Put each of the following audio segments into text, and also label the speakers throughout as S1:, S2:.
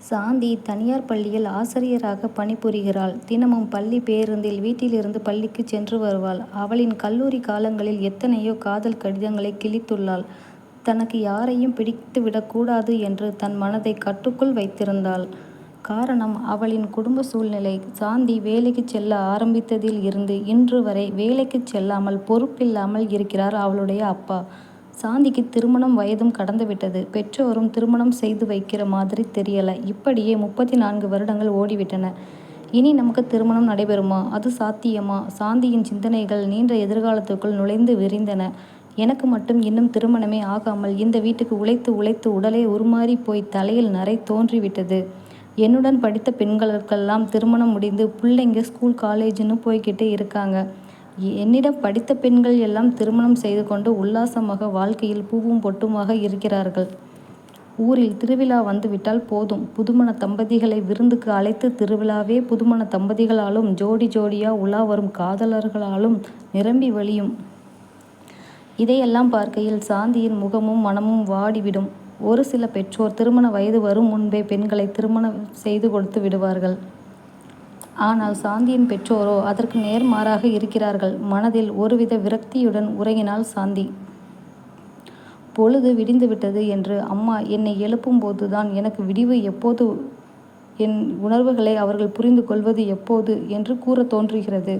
S1: சாந்தி தனியார் பள்ளியில் ஆசிரியராக பணிபுரிகிறாள். தினமும் பள்ளி பேருந்தில் வீட்டிலிருந்து பள்ளிக்கு சென்று வருவாள். அவளின் கல்லூரி காலங்களில் எத்தனையோ காதல் கடிதங்களை கிழித்துள்ளாள். தனக்கு யாரையும் பிடித்து விடக்கூடாது என்று தன் மனதை கட்டுக்குள் வைத்திருந்தாள். காரணம் அவளின் குடும்ப சூழ்நிலை. சாந்தி வேலைக்குச் செல்ல ஆரம்பித்ததில் இருந்து இன்று வரை வேலைக்குச் செல்லாமல் பொறுப்பில்லாமல் இருக்கிறார் அவளுடைய அப்பா. சாந்திக்கு திருமணம் வயதும் கடந்துவிட்டது. பெற்றோரும் திருமணம் செய்து வைக்கிற மாதிரி தெரியல. இப்படியே முப்பத்தி நான்கு வருடங்கள் ஓடிவிட்டன. இனி நமக்கு திருமணம் நடைபெறுமா? அது சாத்தியமா? சாந்தியின் சிந்தனைகள் நீண்ட எதிர்காலத்துக்குள் நுழைந்து விரிந்தன. எனக்கு மட்டும் இன்னும் திருமணமே ஆகாமல் இந்த வீட்டுக்கு உழைத்து உழைத்து உடலே உருமாறிப் போய் தலையில் நரை தோன்றிவிட்டது. என்னுடன் படித்த பெண்களுக்கெல்லாம் திருமணம் முடிந்து பிள்ளைங்க ஸ்கூல் காலேஜ்னு போய்கிட்டே இருக்காங்க. என்னிடம் படித்த பெண்கள் எல்லாம் திருமணம் செய்து கொண்டு உல்லாசமாக வாழ்க்கையில் பூவும் பொட்டுமாக இருக்கிறார்கள். ஊரில் திருவிழா வந்துவிட்டால் போதும் புதுமண தம்பதிகளை விருந்துக்கு அழைத்து திருவிழாவே புதுமண தம்பதிகளாலும் ஜோடி ஜோடியா உலா வரும் காதலர்களாலும் நிரம்பி வழியும். இதையெல்லாம் பார்க்கையில் சாந்தியின் முகமும் மனமும் வாடிவிடும். ஒரு சில பெற்றோர் திருமண வயது வரும் முன்பே பெண்களை திருமணம் செய்து கொடுத்து விடுவார்கள். ஆனால் சாந்தியின் பெற்றோரோ அதற்கு நேர்மாறாக இருக்கிறார்கள். மனதில் ஒருவித விரக்தியுடன் உறங்கினாள் சாந்தி. பொழுது விடிந்துவிட்டது என்று அம்மா என்னை எழுப்பும்போது தான் எனக்கு விடிவு எப்போது என் உணர்வுகளை அவர்கள் புரிந்து கொள்வது எப்போது என்று கூறத் தோன்றுகிறது.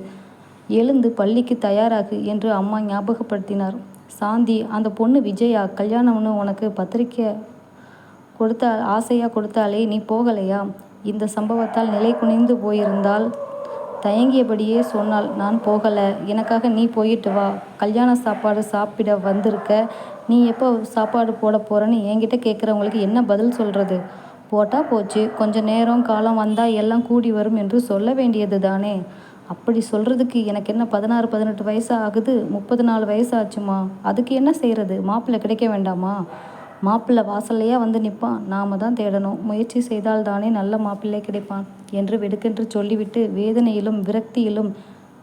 S1: எழுந்து பள்ளிக்கு தயாராகு என்று அம்மா ஞாபகப்படுத்தினார். சாந்தி அந்த பொண்ணு விஜயா கல்யாணம்னு உனக்கு பத்திரிக்கை கொடுத்த ஆசையாக கொடுத்தாலே நீ போகலையா? இந்த சம்பவத்தால் நிலை குனிந்து போயிருந்தாள். தயங்கியபடியே சொன்னாள் நான் போகலை எனக்காக நீ போயிட்டு வா. கல்யாண சாப்பாடு சாப்பிட வந்திருக்க. நீ எப்போ சாப்பாடு போட போகிறேன்னு என்கிட்ட கேட்குறவங்களுக்கு என்ன பதில் சொல்கிறது போட்டால் போச்சு. கொஞ்சம் நேரம் காலம் வந்தால் எல்லாம் கூடி வரும் என்று சொல்ல வேண்டியது தானே அப்படி சொல்கிறதுக்கு எனக்கு என்ன பதினாறு பதினெட்டு வயசு ஆகுது. முப்பது நாலு வயசு ஆச்சுமா அதுக்கு என்ன செய்கிறது மாப்பிள்ளை கிடைக்க வேண்டாமா? மாப்பிள்ளை வாசல்லையா வந்து நிற்பான் நாம தான் தேடணும். முயற்சி செய்தால்தானே நல்ல மாப்பிள்ளை கிடைப்பான் என்று வெடுக்கென்று சொல்லிவிட்டு வேதனையிலும் விரக்தியிலும்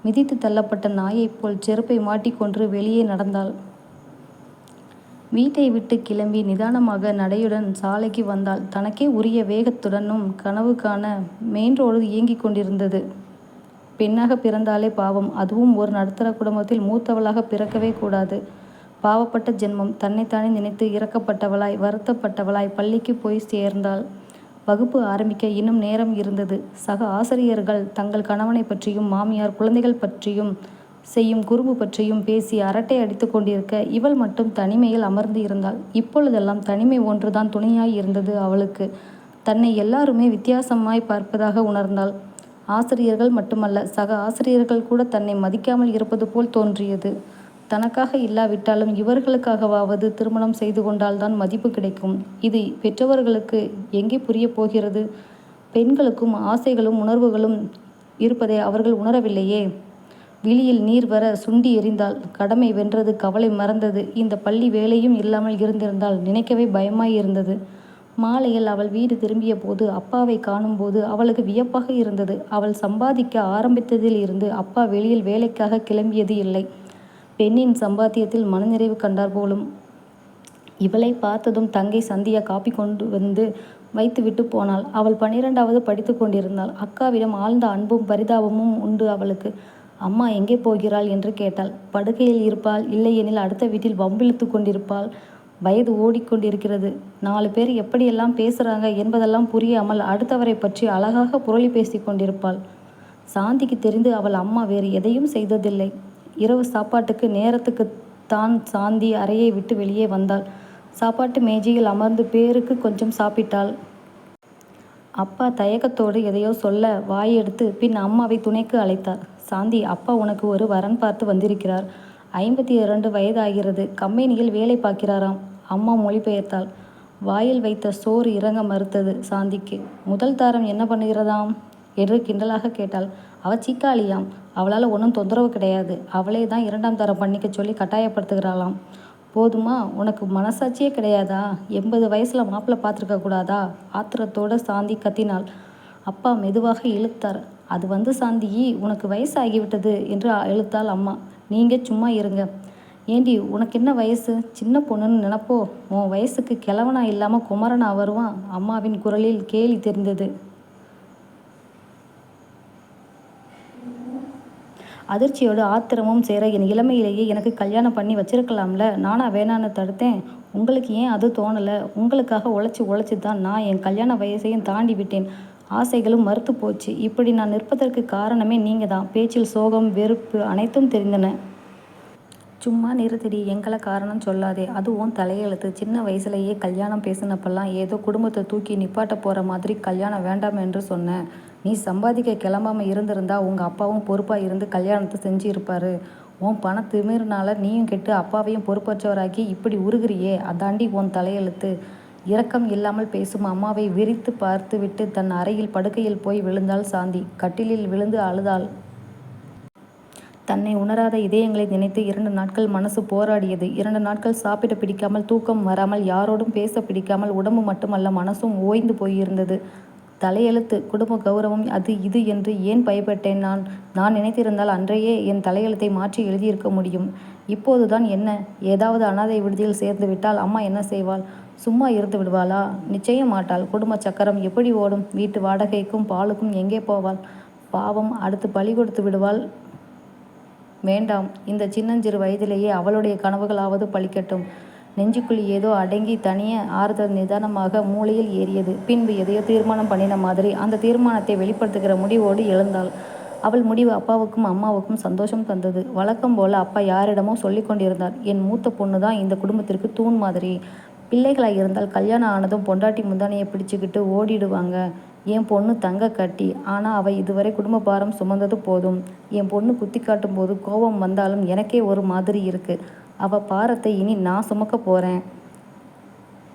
S1: மிதித்து தள்ளப்பட்ட நாயைப் போல் செருப்பை மாட்டிக்கொன்று வெளியே நடந்தாள். வீட்டை விட்டு கிளம்பி நிதானமாக நடையுடன் சாலைக்கு வந்தாள். தனக்கே உரிய வேகத்துடனும் கனவு காண மெயின்ரோடு இயங்கிக் கொண்டிருந்தது. பெண்ணாக பிறந்தாலே பாவம். அதுவும் ஒரு நடுத்தர குடும்பத்தில் மூத்தவளாக பிறக்கவே கூடாது. பாவப்பட்ட ஜென்மம். தன்னைத்தானே நினைத்து இறக்கப்பட்டவளாய் வருத்தப்பட்டவளாய் பள்ளிக்கு போய் சேர்ந்தாள். வகுப்பு ஆரம்பிக்க இன்னும் நேரம் இருந்தது. சக ஆசிரியர்கள் தங்கள் கணவனைப் பற்றியும் மாமியார் குழந்தைகள் பற்றியும் செய்யும் குறும்பு பற்றியும் பேசி அரட்டை அடித்துக் கொண்டிருக்க இவள் மட்டும் தனிமையில் அமர்ந்து இருந்தாள். இப்பொழுதெல்லாம் தனிமை ஒன்றுதான் துணையாய் இருந்தது அவளுக்கு. தன்னை எல்லாருமே வித்தியாசமாய் பார்ப்பதாக உணர்ந்தாள். ஆசிரியர்கள் மட்டுமல்ல சக ஆசிரியர்கள் கூட தன்னை மதிக்காமல் இருப்பது போல் தோன்றியது. தனக்காக இல்லாவிட்டாலும் இவர்களுக்காகவாவது திருமணம் செய்து கொண்டால்தான் மதிப்பு கிடைக்கும். இது பெற்றவர்களுக்கு எங்கே புரிய போகிறது? பெண்களுக்கும் ஆசைகளும் உணர்வுகளும் இருப்பதை அவர்கள் உணரவில்லையே. விழியில் நீர் வர சுண்டி எறிந்தால் கடமை வென்றது கவலை மறந்தது. இந்த பள்ளி வேலையும் இல்லாமல் இருந்திருந்தால் நினைக்கவே பயமாயிருந்தது. மாலையில் அவள் வீடு திரும்பியபோது அப்பாவை காணும்போது அவளுக்கு வியப்பாக இருந்தது. அவள் சம்பாதிக்க ஆரம்பித்ததில் இருந்து அப்பா வெளியில் வேலைக்காக கிளம்பியது இல்லை. பெண்ணின் சம்பாத்தியத்தில் மனநிறைவு கண்டார் போலும். இவளை பார்த்ததும் தங்கை சந்தியா காப்பி கொண்டு வந்து வைத்துவிட்டுப் போனாள். அவள் பன்னிரெண்டாவது படித்துக் கொண்டிருந்தாள். அக்காவிடம் ஆழ்ந்த அன்பும் பரிதாபமும் உண்டு அவளுக்கு. அம்மா எங்கே போகிறாள்? என்று கேட்டாள். படுகையில் இருப்பாள். இல்லையெனில் அடுத்த வீட்டில் வம்பிழுத்து கொண்டிருப்பாள். வயது ஓடிக்கொண்டிருக்கிறது நாலு பேர் எப்படியெல்லாம் பேசுகிறாங்க என்பதெல்லாம் புரியாமல் அடுத்தவரைப் பற்றி அழகாக புரளி பேசிக் கொண்டிருப்பாள். சாந்திக்கு தெரிந்து அவள் அம்மா வேறு எதையும் செய்ததில்லை. இரவு சாப்பாட்டுக்கு நேரத்துக்குத்தான் சாந்தி அறையை விட்டு வெளியே வந்தாள். சாப்பாட்டு மேஜையில் அமர்ந்து பேருக்கு கொஞ்சம் சாப்பிட்டாள். அப்பா தயக்கத்தோடு எதையோ சொல்ல வாயெடுத்து பின் அம்மாவை துணைக்கு அழைத்தார். சாந்தி அப்பா உனக்கு ஒரு வரன் பார்த்து வந்திருக்கிறார். ஐம்பத்தி இரண்டு வயதாகிறது. கம்பெனியில் வேலை பார்க்கிறாராம். அம்மா மொழிபெயர்த்தாள். வாயில் வைத்த சோறு இறங்க மறுத்தது சாந்திக்கு. முதல் தாரம் என்ன பண்ணுகிறதாம்? என்று கிண்டலாக கேட்டாள். அவ சீக்காளியாம். அவளால் ஒன்றும் தொந்தரவு கிடையாது. அவளே தான் இரண்டாம் தரம் பண்ணிக்க சொல்லி கட்டாயப்படுத்துகிறாளாம். போதுமா? உனக்கு மனசாட்சியே கிடையாதா? எண்பது வயசில் மாப்பிள்ளை பார்த்துருக்க கூடாதா? ஆத்திரத்தோட சாந்தி கத்தினாள். அப்பா மெதுவாக இழுத்தார். அது வந்து சாந்தி உனக்கு வயசாகிவிட்டது என்று இழுத்தாள் அம்மா. நீங்கள் சும்மா இருங்க. ஏண்டி உனக்கு என்ன வயசு சின்ன பொண்ணுன்னு நினப்போ உன் வயசுக்கு கிழவனா இல்லாமல் குமரனா வருவான் அம்மாவின் குரலில் கேலி தெரிந்தது அதிர்ச்சியோடு ஆத்திரமும் சேர என் இளமையிலேயே எனக்கு கல்யாணம் பண்ணி வச்சிருக்கலாம்ல. நானா வேணான்னு தடுத்தேன். உங்களுக்கு ஏன் அது தோணலை? உங்களுக்காக உழைச்சி உழைச்சி தான் நான் என் கல்யாண வயசையும் தாண்டி விட்டேன். ஆசைகளும் மறுத்து போச்சு. இப்படி நான் நிற்பதற்கு காரணமே நீங்கள் தான் பேச்சில் சோகம் வெறுப்பு அனைத்தும் தெரிந்தன. சும்மா நிறுத்தடி எங்களை காரணம் சொல்லாதே. அதுவும் தலையெழுத்து. சின்ன வயசுலேயே கல்யாணம் பேசினப்பெல்லாம் ஏதோ குடும்பத்தை தூக்கி நிப்பாட்ட போகிற மாதிரி கல்யாணம் வேண்டாம் என்று சொன்னேன் நீ சம்பாதிக்க கிளம்பாம இருந்திருந்தா உங்கள் அப்பாவும் பொறுப்பாக இருந்து கல்யாணத்தை செஞ்சு இருப்பாரு உன் பண திமிர்னால நீயும் கெட்டு அப்பாவையும் பொறுப்பற்றவராக்கி இப்படி உருகுறியே? அதாண்டி உன் தலையெழுத்து. இரக்கம் இல்லாமல் பேசும் அம்மாவை விரித்து பார்த்து விட்டு தன் அறையில் படுக்கையில் போய் விழுந்தாள் சாந்தி. கட்டிலில் விழுந்து அழுதாள். தன்னை உணராத இதயங்களை நினைத்து இரண்டு நாட்கள் மனசு போராடியது. இரண்டு நாட்கள் சாப்பிட பிடிக்காமல் தூக்கம் வராமல் யாரோடும் பேச பிடிக்காமல் உடம்பு மட்டுமல்ல மனசும் ஓய்ந்து போயிருந்தது. தலையெழுத்து குடும்ப கௌரவம் அது இது என்று ஏன் பயப்பட்டேன் நான்? நான் நினைத்திருந்தால் அன்றையே என் தலையெழுத்தை மாற்றி எழுதியிருக்க முடியும். இப்போதுதான் என்ன? ஏதாவது அனாதை விடுதியில் சேர்ந்து விட்டால் அம்மா என்ன செய்வாள்? சும்மா இருந்து விடுவாளா? நிச்சயம் மாட்டாள். குடும்ப சக்கரம் எப்படி ஓடும்? வீட்டு வாடகைக்கும் பாலுக்கும் எங்கே போவாள்? பாவம் அடுத்து பழி கொடுத்து விடுவாள்? வேண்டாம். இந்த சின்னஞ்சிறு வயதிலேயே அவளுடைய கனவுகளாவது பழிக்கட்டும். நெஞ்சுக்குள் ஏதோ அடங்கி தனிய ஆறுதல் நிதானமாக மூளையில் ஏறியது. பின்பு எதையோ தீர்மானம் பண்ணின மாதிரி அந்த தீர்மானத்தை வெளிப்படுத்துகிற முடிவோடு எழுந்தாள். அவள் முடிவு அப்பாவுக்கும் அம்மாவுக்கும் சந்தோஷம் தந்தது. வழக்கம் போல அப்பா யாரிடமோ சொல்லி கொண்டிருந்தார். என் மூத்த பொண்ணு தான் இந்த குடும்பத்திற்கு தூண் மாதிரி. பிள்ளைகளாக இருந்தால் கல்யாணம் ஆனதும் பொண்டாட்டி முந்தானையை பிடிச்சிக்கிட்டு ஓடிடுவாங்க. என் பொண்ணு தங்க கட்டி. ஆனால் அவள் இதுவரை குடும்ப பாரம் சுமந்தது போதும். என் பொண்ணு குத்தி காட்டும் போது கோபம் வந்தாலும் எனக்கே ஒரு மாதிரி இருக்குது அவள் பாரத்தை இனி நான் சுமக்க போகிறேன்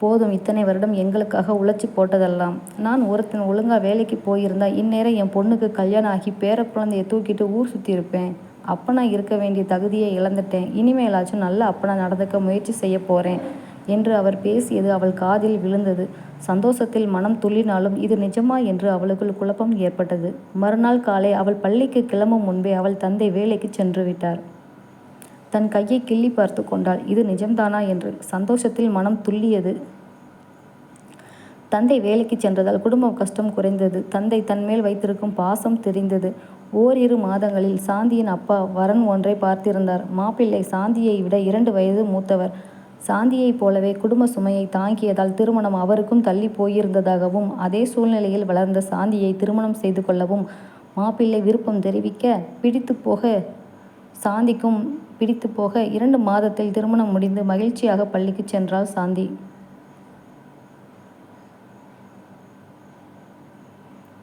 S1: போதும் இத்தனை வருடம் எங்களுக்காக உழைச்சி போட்டதெல்லாம். நான் ஒருத்தன் ஒழுங்காக வேலைக்கு போயிருந்தா இந்நேரம் என் பொண்ணுக்கு கல்யாணம் ஆகி பேர குழந்தைய தூக்கிட்டு ஊர் சுற்றி இருப்பேன். அப்பனா இருக்க வேண்டிய தகுதியை இழந்துட்டேன். இனிமேலாச்சும் நல்ல அப்பனா நடந்துக்க முயற்சி செய்ய போகிறேன் என்று அவர் பேசியது அவள் காதில் விழுந்தது. சந்தோஷத்தில் மனம் துள்ளினாலும் இது நிஜமா என்று அவளுக்குள் குழப்பம் ஏற்பட்டது. மறுநாள் காலை அவள் பள்ளிக்கு கிளம்பும் முன்பே அவள் தந்தை வேலைக்கு சென்று விட்டார். தன் கையை கிள்ளி பார்த்து கொண்டாள். இது நிஜம்தானா? என்று. சந்தோஷத்தில் மனம் துள்ளியது. தந்தை வேலைக்கு சென்றதால் குடும்ப கஷ்டம் குறைந்தது. தந்தை தன்மேல் வைத்திருக்கும் பாசம் தெரிந்தது. ஓரிரு மாதங்களில் சாந்தியின் அப்பா வரன் ஒன்றை பார்த்திருந்தார். மாப்பிள்ளை சாந்தியை விட இரண்டு வயது மூத்தவர். சாந்தியைப் போலவே குடும்ப சுமையை தாங்கியதால் திருமணம் அவருக்கும் தள்ளி போயிருந்ததாகவும் அதே சூழ்நிலையில் வளர்ந்த சாந்தியை திருமணம் செய்து கொள்ளவும் மாப்பிள்ளை விருப்பம் தெரிவிக்க பிடித்து போக சாந்திக்கும் பிடித்து போக இரண்டு மாதத்தில் திருமணம் முடிந்து மகிழ்ச்சியாக பள்ளிக்கு சென்றாள் சாந்தி.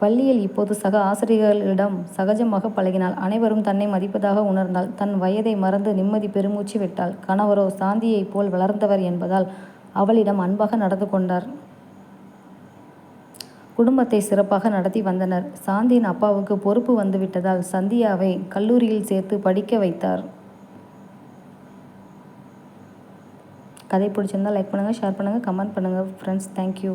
S1: பள்ளியில் இப்போது சக ஆசிரியர்களிடம் சகஜமாக பழகினாள். அனைவரும் தன்னை மதிப்பதாக உணர்ந்தாள். தன் வயதை மறந்து நிம்மதி பெருமூச்சு விட்டாள். கணவரோ சாந்தியைப் போல் வளர்ந்தவர் என்பதால் அவளிடம் அன்பாக நடந்து கொண்டார். குடும்பத்தை சிறப்பாக நடத்தி வந்தனர். சாந்தியின் அப்பாவுக்கு பொறுப்பு வந்துவிட்டதால் சந்தியாவை கல்லூரியில் சேர்த்து படிக்க வைத்தார். கதை பிடிச்சிருந்தால் லைக் பண்ணுங்கள் ஷேர் பண்ணுங்கள் கமெண்ட் பண்ணுங்கள் ஃப்ரெண்ட்ஸ் தேங்க்யூ